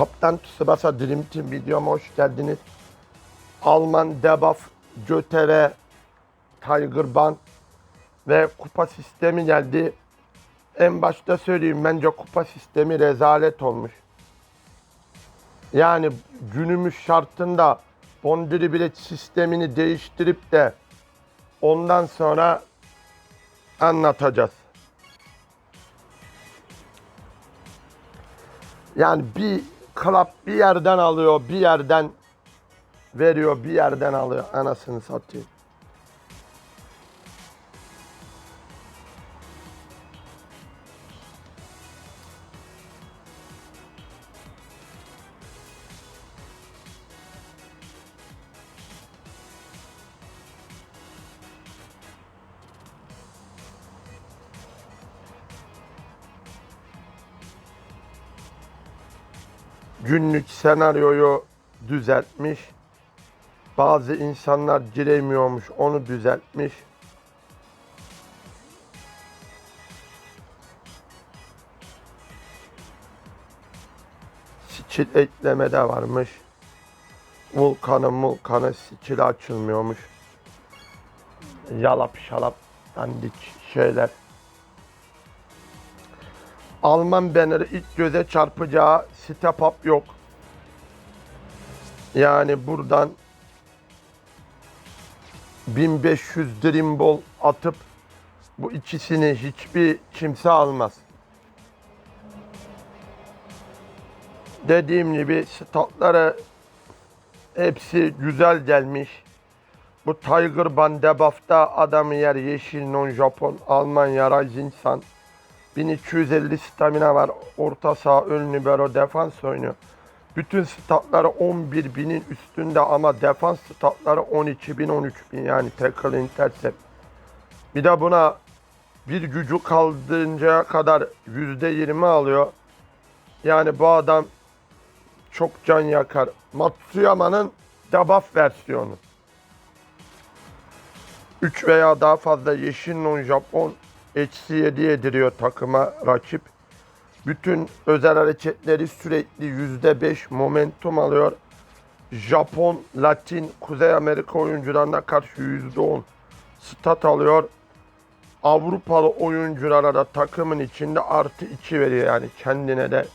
Kaptan Tsubasa Dream Team videoma hoş geldiniz. Alman Debuff, Götere, Tiger Band ve kupa sistemi geldi. En başta söyleyeyim bence kupa sistemi rezalet olmuş. Yani günümüz şartında Bondiri bilet sistemini değiştirip de ondan sonra anlatacağız. Yani bir club bir yerden alıyor, bir yerden veriyor, bir yerden alıyor. Anasını satayım. Günlük senaryoyu düzeltmiş. Bazı insanlar giremiyormuş, onu düzeltmiş. Skill ekleme de varmış. Vulkanı mulkanı skill açılmıyormuş. Yalap şalap dandik şeyler. Alman banneri ilk göze çarpacağı step up yok. Yani buradan 1500 Dream Ball atıp bu ikisini hiçbir kimse almaz. Dediğim gibi statları hepsi güzel gelmiş. Bu Tiger Band debuff'ta adamı yer yeşil non Japon Almanya Rising Sun 1250 stamina var. Orta saha, ön libero, defans oynuyor. Bütün statları 11 binin üstünde ama defans statları 12 bin 13 bin yani tackle intercept. Bir de buna bir gücü kaldırıncaya kadar %20 alıyor. Yani bu adam çok can yakar. Matsuyama'nın debuff versiyonu. 3 veya daha fazla yeşil non Japon eksi 7 yediriyor takıma rakip. Bütün özel hareketleri sürekli %5 momentum alıyor. Japon, Latin, Kuzey Amerika oyuncularına karşı %10 stat alıyor. Avrupalı oyunculara da takımın içinde artı 2 veriyor yani kendine de.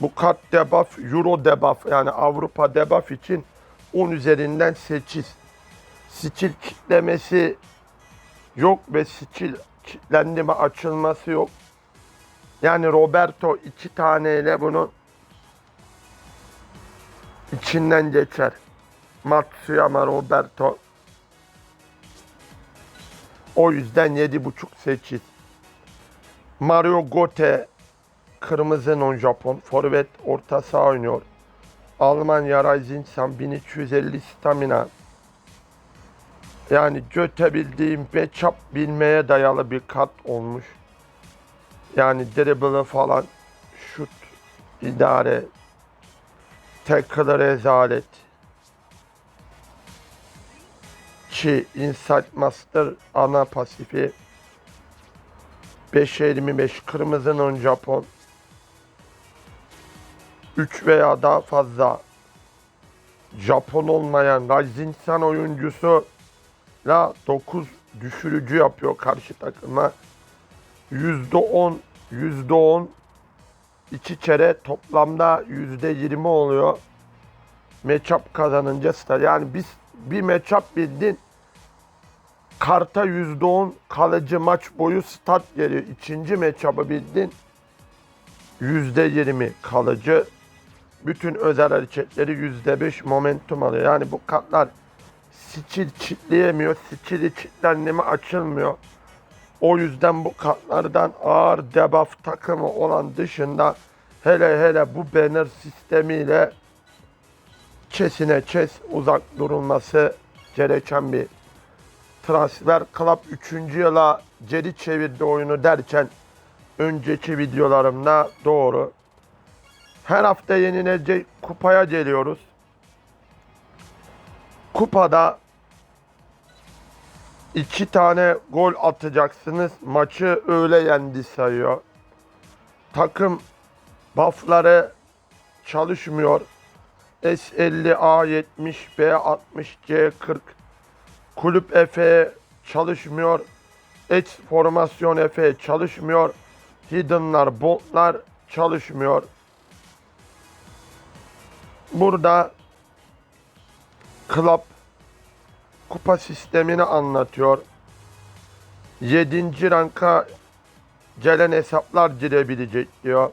Bu kart debuff, Euro debuff yani Avrupa debuff için 10 üzerinden 8. Skill kitlemesi yok ve skill kilitlendi mi açılması yok. Yani Roberto iki taneyle bunu içinden geçer. Matsuyama Roberto. O yüzden 7.5-8. Mario Gote kırmızı non Japon. Forvet orta saha oynuyor. Almanya Rising Sun 1250 stamina. Yani göte bildiğim matchup bilmeye dayalı bir kart olmuş. Yani dribble'ı falan şut idare tackle rezalet. Ki Insight Master ana pasifi. 5.25 kırmızının Japon. 3 veya daha fazla Japon olmayan Rising Sun oyuncusu la 9 düşürücü yapıyor karşı takıma. %10 %10 iki kere toplamda %20 oluyor. Matchup kazanınca star. Yani biz bir matchup bildin karta %10 kalıcı maç boyu start geliyor. İkinci matchup'ı bildin %20 kalıcı. Bütün özel hareketleri %5 momentum alıyor. Yani bu kartlar skill çitleyemiyor. Skill'i çitlendi mi açılmıyor. O yüzden bu kartlardan ağır debuff takımı olan dışında hele hele bu banner sistemiyle kesine kes uzak durulması gereken bir transfer. Club 3. yıla geri çevirdi oyunu derken önceki videolarımda doğru. Her hafta yenilecek kupaya geliyoruz. Kupada iki tane gol atacaksınız. Maçı öyle yendi sayıyor. Takım buffları çalışmıyor. S50 A70 B60 C40 Kulüp Efe çalışmıyor. X formasyon Efe çalışmıyor. Hidden'lar, botlar çalışmıyor. Burada Club kupa sistemini anlatıyor. 7. ranka gelen hesaplar girebilecek diyor.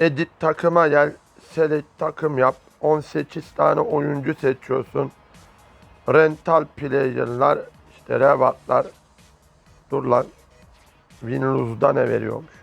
Edit takıma gel, select takım yap. 18 tane oyuncu seçiyorsun. Rental player'lar, işte revatlar. Dur lan. Win-lose'da ne veriyormuş?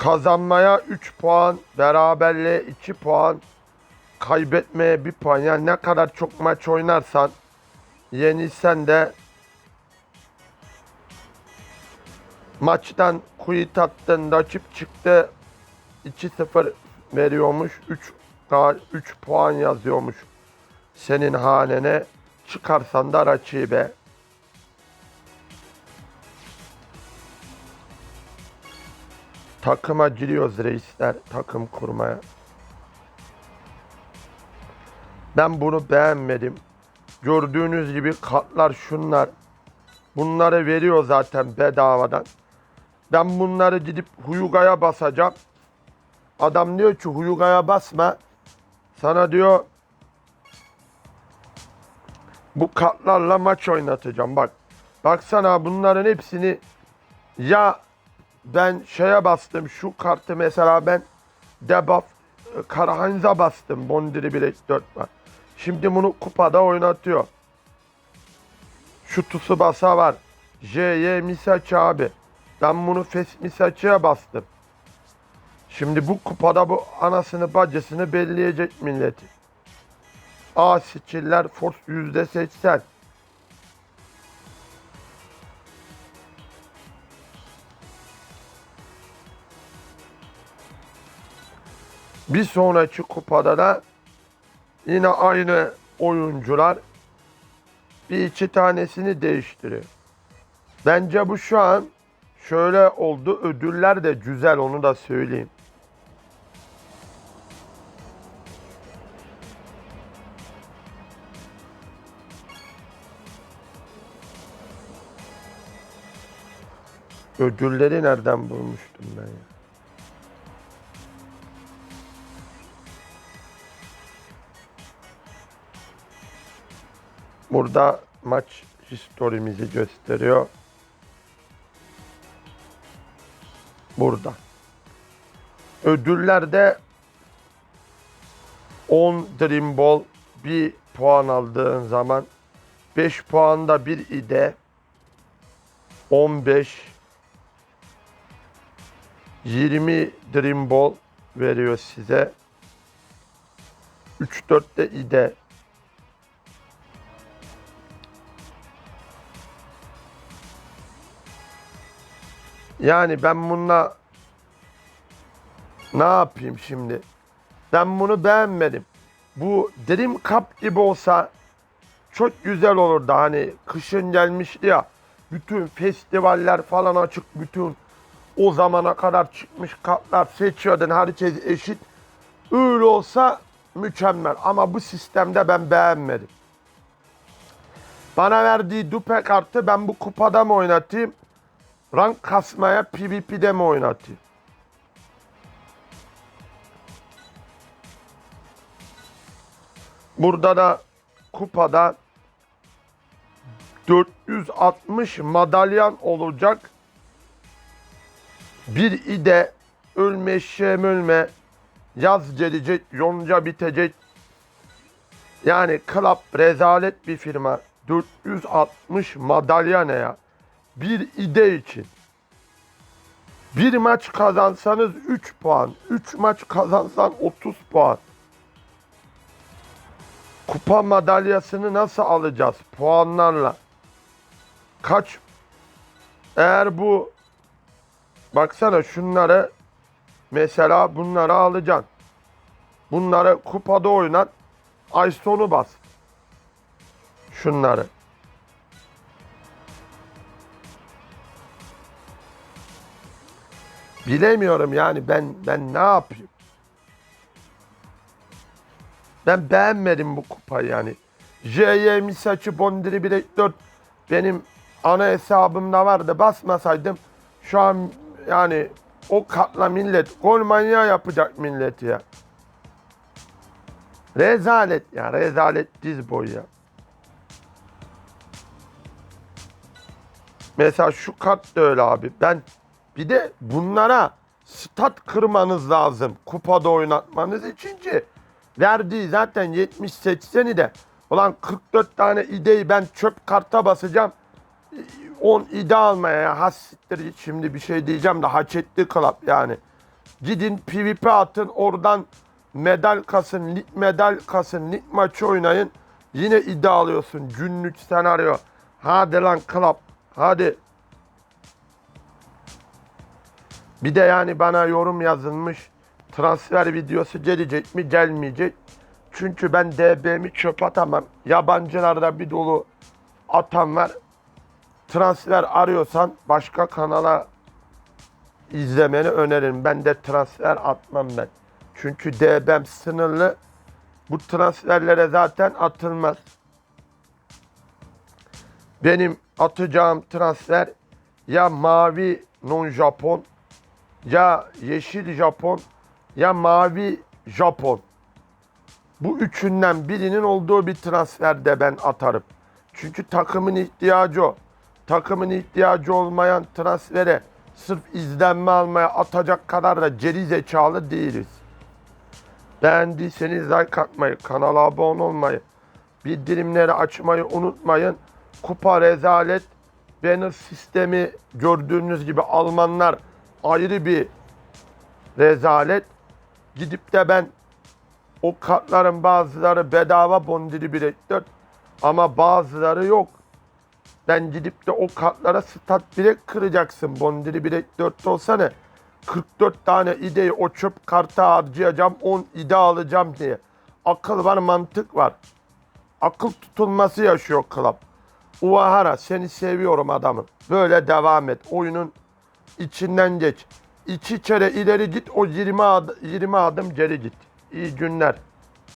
Kazanmaya 3 puan, beraberliğe 2 puan, kaybetmeye 1 puan. Yani ne kadar çok maç oynarsan, yenilsen de maçtan quit attın, rakip çıktı 2-0 veriyormuş. 3 3 puan yazıyormuş senin hanene. Çıkarsan da rakibe. Takıma giriyoruz reisler takım kurmaya. Ben bunu beğenmedim. Gördüğünüz gibi kartlar şunlar. Bunları veriyor zaten bedavadan. Ben bunları gidip Huyuga'ya basacağım. Adam diyor ki Huyuga'ya basma. Sana diyor bu kartlarla maç oynatacağım. Bak. Baksana bunların hepsini ya ben şeye bastım şu kartı mesela ben debuff e, Karahanza bastım Bondiri Black 4 var. Şimdi bunu kupada oynatıyor. Şu tusu basa var. JY Misaç abi. Ben bunu Fes Misaç'a bastım. Şimdi bu kupada bu anasını bacısını belleyecek milleti. A skiller force %80. Bir sonraki kupada da yine aynı oyuncular bir iki tanesini değiştiriyor. Bence bu şu an şöyle oldu. Ödüller de güzel onu da söyleyeyim. Ödülleri nereden bulmuştum ben ya? Burada maç historimizi gösteriyor. Burada. Ödüllerde 10 Dream Ball bir puan aldığın zaman 5 puanda bir ide 15 20 Dream Ball veriyor size. 3-4 de ide. Yani ben bununla ne yapayım şimdi? Ben bunu beğenmedim. Bu Dream Cup gibi olsa çok güzel olurdu. Hani kışın gelmişti ya. Bütün festivaller falan açık. Bütün o zamana kadar çıkmış kartlar seçiyordun. Herkes eşit. Öyle olsa mükemmel. Ama bu sistemde ben beğenmedim. Bana verdiği dupe kartı ben bu kupada mı oynatayım? Rank kasmaya PvP'de mi oynatayım? Burada da kupada 460 madalyan olacak. Bir ide ölme şem ölme yaz gelecek yonca bitecek. Yani Club rezalet bir firma. 460 madalya ne ya? Bir ide için. Bir maç kazansanız 3 puan. 3 maç kazansan 30 puan. Kupa madalyasını nasıl alacağız? Puanlarla. Kaç? Eğer bu baksana şunları mesela bunları alacaksın. Bunları kupada oynat. Ay sonu bas. Şunları. Bilemiyorum yani ben ben ne yapayım? Ben beğenmedim bu kupayı yani. JY Misaçı Bondiri 1 benim ana hesabımda vardı. Basmasaydım şu an yani o katla millet gol manyağı yapacak millet ya. Rezalet ya rezalet diz boyu ya. Mesela şu kart da öyle abi. Ben bir de bunlara stat kırmanız lazım. Kupada oynatmanız için ki verdiği zaten 70-80'i de ulan 44 tane ideyi ben çöp karta basacağım. 10 ide almaya ya hasittir şimdi bir şey diyeceğim de hak etti club yani. Gidin PvP atın oradan medal kasın, lig medal kasın, lig maçı oynayın. Yine ide alıyorsun günlük senaryo. Hadi lan club hadi. Bir de yani bana yorum yazılmış. Transfer videosu gelecek mi gelmeyecek. Çünkü ben DB'mi çöp atamam. Yabancılarda bir dolu atan var. Transfer arıyorsan başka kanala izlemeni öneririm. Ben de transfer atmam ben. Çünkü DB'm sınırlı. Bu transferlere zaten atılmaz. Benim atacağım transfer ya mavi non Japon ya yeşil Japon ya mavi Japon. Bu üçünden birinin olduğu bir transferde ben atarım. Çünkü takımın ihtiyacı o. Takımın ihtiyacı olmayan transfere sırf izlenme almaya atacak kadar da geri zekalı değiliz. Beğendiyseniz like atmayı, kanala abone olmayı, bildirimleri açmayı unutmayın. Kupa rezalet, banner sistemi gördüğünüz gibi Almanlar ayrı bir rezalet. Gidip de ben o kartların bazıları bedava bondiri direktör ama bazıları yok. Ben gidip de o kartlara stat bilek kıracaksın. Bondiri bilek 4 olsa ne? 44 tane ideyi o çöp karta harcayacağım 10 ide alacağım diye. Akıl var mantık var. Akıl tutulması yaşıyor Club. Uahara seni seviyorum adamım. Böyle devam et. Oyunun içinden geç. İki kere ileri git o 20 adım, 20 adım geri git. İyi günler.